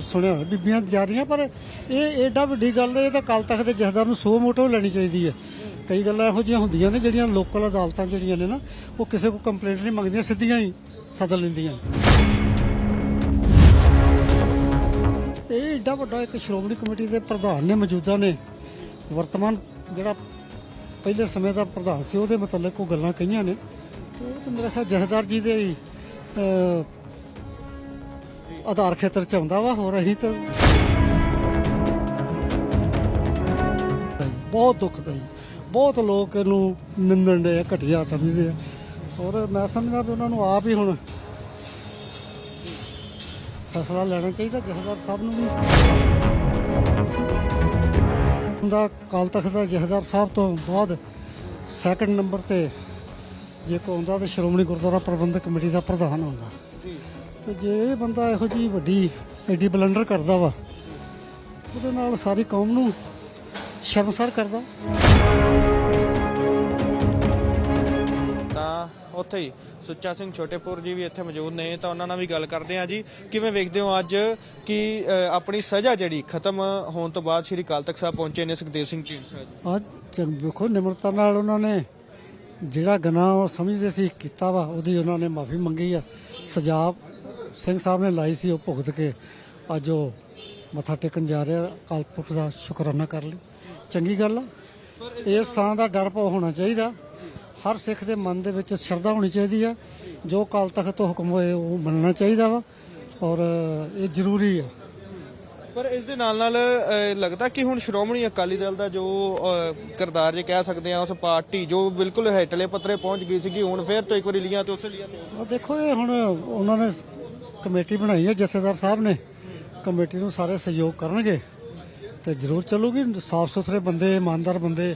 ਸੁਣਿਆ, ਬੀਬੀਆਂ ਜਾ ਰਹੀਆਂ, ਪਰ ਇਹ ਐਡਾ ਵੱਡੀ ਗੱਲ ਇਹ ਤਾਂ ਕੱਲ ਤੱਕ ਦੇ ਜਥੇਦਾਰ ਨੂੰ ਸੋ ਮੋਟੋ ਲੈਣੀ ਚਾਹੀਦੀ ਹੈ। ਕਈ ਗੱਲਾਂ ਇਹੋ ਜਿਹੀਆਂ ਹੁੰਦੀਆਂ ਨੇ, ਜਿਹੜੀਆਂ ਲੋਕਲ ਅਦਾਲਤਾਂ ਜਿਹੜੀਆਂ ਨੇ ਨਾ, ਉਹ ਕਿਸੇ ਕੋ ਕੰਪਲੇਂਟ ਨਹੀਂ ਮੰਗਦੀਆਂ, ਸਿੱਧੀਆਂ ਹੀ ਸਦਨ ਲੈਂਦੀਆਂ। ਇਹ ਏਡਾ ਵੱਡਾ ਇੱਕ ਸ਼੍ਰੋਮਣੀ ਕਮੇਟੀ ਦੇ ਪ੍ਰਧਾਨ ਨੇ ਮੌਜੂਦਾ ਨੇ। ਵਰਤਮਾਨ ਜਿਹੜਾ ਪਹਿਲੇ ਸਮੇਂ ਦਾ ਪ੍ਰਧਾਨ ਸੀ, ਉਹਦੇ ਮੁਤਲਕ ਉਹ ਗੱਲਾਂ ਕਹੀਆਂ ਨੇ। ਉਹ ਤਾਂ ਮੇਰਾ ਖਿਆਲ ਜਥੇਦਾਰ ਜੀ ਦੇ ਆਧਾਰ ਖੇਤਰ ਚ ਆਉਂਦਾ ਵਾ, ਹੋਰ ਅਸੀਂ ਤਾਂ ਬਹੁਤ ਦੁਖਦਾਈ ਬਹੁਤ ਲੋਕ ਇਹਨੂੰ ਨਿੰਦਣ ਦੇ ਘਟਿਆ ਸਮਝਦੇ ਆ। ਔਰ ਮੈਂ ਸਮਝਦਾ ਵੀ ਉਹਨਾਂ ਨੂੰ ਆਪ ਹੀ ਹੁਣ ਫੈਸਲਾ ਲੈਣਾ ਚਾਹੀਦਾ ਜਥੇਦਾਰ ਸਾਹਿਬ ਨੂੰ ਵੀ। ਦਾ ਕਾਲ ਤਖਤ ਦਾ ਜਥੇਦਾਰ ਸਾਹਿਬ ਤੋਂ ਬਾਅਦ ਸੈਕੰਡ ਨੰਬਰ ਤੇ ਜੇ ਕੋ ਆਉਂਦਾ ਤੇ ਸ਼੍ਰੋਮਣੀ ਗੁਰਦੁਆਰਾ ਪ੍ਰਬੰਧਕ ਕਮੇਟੀ ਦਾ ਪ੍ਰਧਾਨ ਹੁੰਦਾ ਤੇ ਜੇ ਇਹ ਬੰਦਾ ਇਹੋ ਜੀ ਵੱਡੀ ਐਡੀ ਬਲੰਡਰ ਕਰਦਾ ਵਾ ਉਹਦੇ ਨਾਲ ਸਾਰੀ ਕੌਮ ਨੂੰ ਸ਼ਰਮਸਾਰ ਕਰਦਾ। ਤਾਂ ਉੱਥੇ ਹੀ ਸੁੱਚਾ ਸਿੰਘ ਛੋਟੇਪੁਰ ਜੀ ਵੀ ਇੱਥੇ ਮੌਜੂਦ ਨੇ ਤਾਂ ਉਹਨਾਂ ਨਾਲ ਵੀ ਗੱਲ ਕਰਦੇ ਹਾਂ ਜੀ। ਕਿਵੇਂ ਵੇਖਦੇ ਹੋ ਅੱਜ ਕਿ ਅ, ਆਪਣੀ ਸਜ਼ਾ ਜਿਹੜੀ ਖਤਮ ਹੋਣ ਤੋਂ ਬਾਅਦ ਸ੍ਰੀ ਅਕਾਲ ਤਖਤ ਸਾਹਿਬ ਪਹੁੰਚੇ ਨੇ ਸੁਖਦੇਵ ਸਿੰਘ ਢੀਂਡਸਾ ਜੀ? ਅੱਜ ਚੰ- ਵੇਖੋ ਨਿਮਰਤਾ ਨਾਲ ਉਹਨਾਂ ਨੇ ਜਿਹੜਾ ਗੁਨਾਹ ਉਹ ਸਮਝਦੇ ਸੀ ਕੀਤਾ ਵਾ ਉਹਦੀ ਉਹਨਾਂ ਨੇ ਮਾਫੀ ਮੰਗੀ ਆ। ਸਜਾ ਸਿੰਘ ਸਾਹਿਬ ਨੇ ਲਾਈ ਸੀ ਉਹ ਭੁਗਤ ਕੇ। ਅੱਜ ਉਹ ਮੱਥਾ ਟੇਕਣ ਜਾ ਰਿਹਾ। ਅਕਾਲ ਪੁਰਖ ਦਾ ਸ਼ੁਕਰਾਨਾ ਕਰ ਲਈ। ਚੰਗੀ ਗੱਲ ਆ। ਇਸ ਥਾਂ ਦਾ ਡਰ ਪਾ ਹੋਣਾ ਚਾਹੀਦਾ। ਹਰ ਸਿੱਖ ਦੇ ਮਨ ਦੇ ਵਿੱਚ ਸ਼ਰਧਾ ਹੋਣੀ ਚਾਹੀਦੀ ਆ। ਜੋ ਕਾਲ ਤਖਤ ਤੋਂ ਹੁਕਮ ਹੋਏ ਉਹ ਮੰਨਣਾ ਚਾਹੀਦਾ ਵਾ। ਔਰ ਇਹ ਜ਼ਰੂਰੀ ਆ। ਪਰ ਇਸ ਦੇ ਨਾਲ ਨਾਲ ਲੱਗਦਾ ਕਿ ਹੁਣ ਸ਼੍ਰੋਮਣੀ ਅਕਾਲੀ ਦਲ ਦਾ ਜੋ ਅ, ਕਿਰਦਾਰ ਜੇ ਕਹਿ ਸਕਦੇ ਆ ਉਸ ਪਾਰਟੀ ਜੋ ਬਿਲਕੁਲ ਹੇਠਲੇ ਪੱਤਰੇ ਪਹੁੰਚ ਗਈ ਸੀਗੀ ਹੁਣ ਫੇਰ ਤੋਂ ਇੱਕ ਵਾਰੀ ਲੀਆਂ ਤੇ ਉਸੇ ਲੀਆਂ ਤੇ ਦੇਖੋ ਇਹ ਹੁਣ ਉਹਨਾਂ ਨੇ ਕਮੇਟੀ ਬਣਾਈ ਹੈ ਜਥੇਦਾਰ ਸਾਹਿਬ ਨੇ। ਕਮੇਟੀ ਨੂੰ ਸਾਰੇ ਸਹਿਯੋਗ ਕਰਨਗੇ। ਤੇ ਜ਼ਰੂਰ ਚੱਲੂਗੀ ਸਾਫ਼ ਸੁਥਰੇ ਬੰਦੇ ਇਮਾਨਦਾਰ ਬੰਦੇ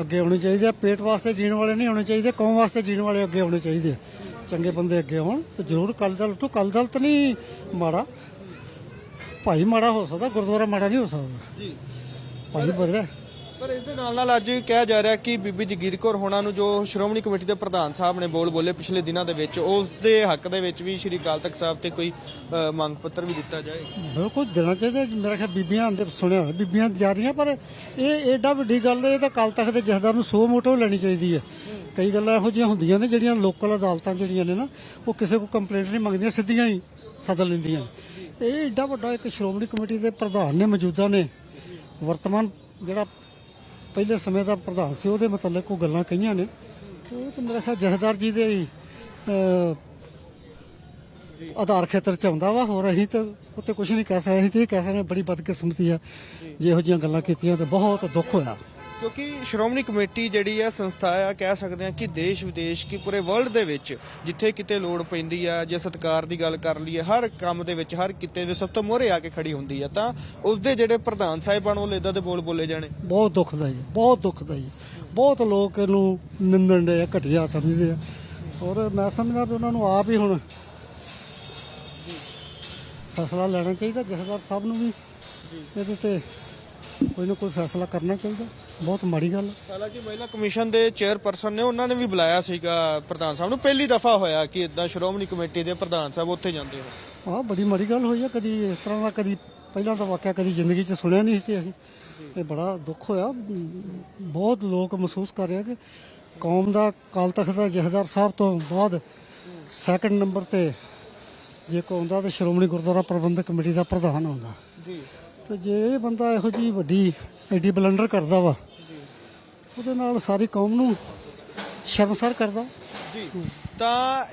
ਅੱਗੇ ਆਉਣੇ ਚਾਹੀਦੇ ਆ। ਪੇਟ ਵਾਸਤੇ ਜੀਣ ਵਾਲੇ ਨਹੀਂ ਹੋਣੇ ਚਾਹੀਦੇ ਕੌਮ ਵਾਸਤੇ ਜੀਣ ਵਾਲੇ ਅੱਗੇ ਆਉਣੇ ਚਾਹੀਦੇ ਆ। ਚੰਗੇ ਬੰਦੇ ਅੱਗੇ ਆਉਣ ਤੇ ਜ਼ਰੂਰ ਕੱਲ ਦਲ ਉੱਠੋ। ਕੱਲ ਦਲ ਤਾਂ ਨਹੀਂ ਮਾੜਾ। ਭਾਈ ਮਾੜਾ ਹੋ ਸਕਦਾ ਗੁਰਦੁਆਰਾ ਮਾੜਾ ਨਹੀਂ ਹੋ ਸਕਦਾ। ਜੀ। ਭਾਈ ਬਦਲਿਆ ਪਰ ਇਸ ਦੇ ਨਾਲ ਨਾਲ ਅੱਜ ਕਿਹਾ ਜਾ ਰਿਹਾ ਕਿ ਬੀਬੀ ਜਗੀਰ ਕੌਰ ਹੋਣਾ ਨੂੰ ਜੋ ਸ਼੍ਰੋਮਣੀ ਕਮੇਟੀ ਦੇ ਪ੍ਰਧਾਨ ਸਾਹਿਬ ਨੇ ਬੋਲ ਬੋਲੇ ਪਿਛਲੇ ਦਿਨਾਂ ਦੇ ਵਿੱਚ ਉਸ ਦੇ ਹੱਕ ਦੇ ਵਿੱਚ ਵੀ ਸ਼੍ਰੀ ਅਕਾਲ ਤਖਤ ਸਾਹਿਬ ਤੇ ਕੋਈ ਅ, ਮੰਗ ਪੱਤਰ ਵੀ ਦਿੱਤਾ ਜਾਏ। ਬਿਲਕੁਲ ਦੇਣਾ ਚਾਹੀਦਾ ਮੇਰਾ ਖਿਆਲ ਬੀਬੀਆਂ ਆਂਦੇ ਸੁਣਿਆ ਬੀਬੀਆਂ ਜਾ ਰਹੀਆਂ ਪਰ ਇਹ ਏਡਾ ਵੱਡੀ ਗੱਲ ਇਹ ਤਾਂ ਕੱਲ ਤੱਕ ਦੇ ਜਥੇਦਾਰ ਨੂੰ ਸੋ ਮੋਟੋ ਲੈਣੀ ਚਾਹੀਦੀ ਹੈ। ਕਈ ਗੱਲਾਂ ਇਹੋ ਜਿਹੀਆਂ ਹੁੰਦੀਆਂ ਨੇ ਜਿਹੜੀਆਂ ਲੋਕਲ ਅਦਾਲਤਾਂ ਜਿਹੜੀਆਂ ਨੇ ਨਾ ਉਹ ਕਿਸੇ ਕੋ ਕੰਪਲੇਂਟ ਨਹੀਂ ਮੰਗਦੀਆਂ ਸਿੱਧੀਆਂ ਹੀ ਸਦਨ ਲੈਂਦੀਆਂ ਇਹ ਏਡਾ ਵੱਡਾ ਇੱਕ ਸ਼੍ਰੋਮਣੀ ਕਮੇਟੀ ਦੇ ਪ੍ਰਧਾਨ ਨੇ ਮੌਜੂਦਾ ਨੇ। ਵਰਤਮਾਨ ਜਿਹੜਾ ਪਹਿਲੇ ਸਮੇਂ ਦਾ ਪ੍ਰਧਾਨ ਸੀ ਉਹਦੇ ਮੁਤਲਕ ਉਹ ਗੱਲਾਂ ਕਹੀਆਂ ਨੇ। ਉਹ ਤਾਂ ਮੇਰਾ ਖਿਆਲ ਜਥੇਦਾਰ ਜੀ ਦੇ ਹੀ, ਆਧਾਰ ਖੇਤਰ ਚ ਆਉਂਦਾ ਵਾ। ਹੋਰ ਅਸੀਂ ਤਾਂ ਉੱਤੇ ਕੁਝ ਨਹੀਂ ਕਹਿ ਸਕਦੇ। ਅਸੀਂ ਤੇ ਇਹ ਕਹਿ ਸਕਦੇ ਬੜੀ ਬਦਕਿਸਮਤੀ ਆ। ਜਿਹੋ ਇਹੋ ਜਿਹੀਆਂ ਗੱਲਾਂ ਕੀਤੀਆਂ ਤੇ ਬਹੁਤ ਦੁੱਖ ਹੋਇਆ। ਕਿਉਂਕਿ ਸ਼੍ਰੋਮਣੀ ਕਮੇਟੀ ਜਿਹੜੀ ਹੈ ਸੰਸਥਾ ਆ ਕਹਿ ਸਕਦੇ ਆ ਕਿ ਦੇਸ਼ ਵਿਦੇਸ਼ ਕੀ ਪੂਰੇ ਵਰਲਡ ਦੇ ਵਿੱਚ ਜਿੱਥੇ ਕਿਤੇ ਲੋੜ ਪੈਂਦੀ ਆ ਜੇ ਸਤਕਾਰ ਦੀ ਗੱਲ ਕਰ ਲਈਏ ਹਰ ਕੰਮ ਦੇ ਵਿੱਚ ਹਰ ਕਿਤੇ ਦੇ ਸਭ ਤੋਂ ਮੋਹਰੇ ਆ ਕੇ ਖੜੀ ਹੁੰਦੀ ਆ ਤਾਂ ਉਸ ਦੇ ਜਿਹੜੇ ਪ੍ਰਧਾਨ ਸਾਹਿਬਾਨ ਉਹ ਇਦਾਂ ਦੇ ਬੋਲ ਬੋਲੇ ਜਾਣੇ। ਬਹੁਤ ਦੁਖਦਾਈ ਹੈ, ਬਹੁਤ ਦੁਖਦਾਈ ਹੈ। ਬਹੁਤ ਲੋਕ ਇਹਨੂੰ ਨਿੰਦਣ ਦੇ ਘਟਿਆ ਸਮਝਦੇ ਆ। ਔਰ ਮੈਂ ਸਮਝਦਾ ਵੀ ਉਹਨਾਂ ਨੂੰ ਆਪ ਹੀ ਹੁਣ ਫੈਸਲਾ ਲੈਣਾ ਚਾਹੀਦਾ ਜਥੇਦਾਰ ਸਾਹਿਬ ਨੂੰ ਵੀ ਇਹਦੇ ਤੇ ਕੋਈ ਨਾ ਕੋਈ ਫੈਸਲਾ ਕਰਨਾ ਚਾਹੀਦਾ। ਬਹੁਤ ਮਾੜੀ ਗੱਲ। ਹੈ ਹਾਲਾਂਕਿ ਮਹਿਲਾ ਕਮਿਸ਼ਨ ਦੇ ਚੇਅਰਪਰਸਨ ਨੇ ਉਹਨਾਂ ਨੇ ਵੀ ਬੁਲਾਇਆ ਸੀਗਾ ਪ੍ਰਧਾਨ ਸਾਹਿਬ ਨੂੰ। ਪਹਿਲੀ ਦਫਾ ਹੋਇਆ ਕਿ ਇਦਾਂ ਸ਼੍ਰੋਮਣੀ ਕਮੇਟੀ ਦੇ ਪ੍ਰਧਾਨ ਸਾਹਿਬ ਉੱਥੇ ਜਾਂਦੇ ਹੋ ਆਹ ਬੜੀ ਮਾੜੀ ਗੱਲ ਹੋਈ ਆ। ਕਦੀ ਇਸ ਤਰ੍ਹਾਂ ਦਾ ਕਦੀ ਪਹਿਲਾਂ ਤਾਂ ਵਾਕਿਆ ਕਦੀ ਜ਼ਿੰਦਗੀ 'ਚ ਸੁਣਿਆ ਨਹੀਂ ਸੀ ਅਸੀਂ। ਇਹ ਬੜਾ ਦੁੱਖ ਹੋਇਆ। ਬਹੁਤ ਲੋਕ ਮਹਿਸੂਸ ਕਰ ਰਹੇ ਆ ਕਿ ਕੌਮ ਦਾ ਕਾਲ ਤਖਤ ਦਾ ਜਥੇਦਾਰ ਸਾਹਿਬ ਤੋਂ ਬਾਅਦ ਸੈਕੰਡ ਨੰਬਰ ਤੇ ਜੇ ਕੋ ਆਉਂਦਾ ਤੇ ਸ਼੍ਰੋਮਣੀ ਗੁਰਦੁਆਰਾ ਪ੍ਰਬੰਧਕ ਕਮੇਟੀ ਦਾ ਪ੍ਰਧਾਨ ਹੁੰਦਾ। ਜੀ। ਤੇ ਜੇ ਇਹ ਬੰਦਾ ਇਹੋ ਜੀ ਵੱਡੀ, ਐਡੀ ਬਲੰਡਰ ਕਰਦਾ ਵਾ, ਉਹਦੇ ਨਾਲ ਸਾਰੀ ਕੌਮ ਨੂੰ ਸ਼ਰਮਸਾਰ ਕਰਦਾ। ਜੀ। ਤਾਂ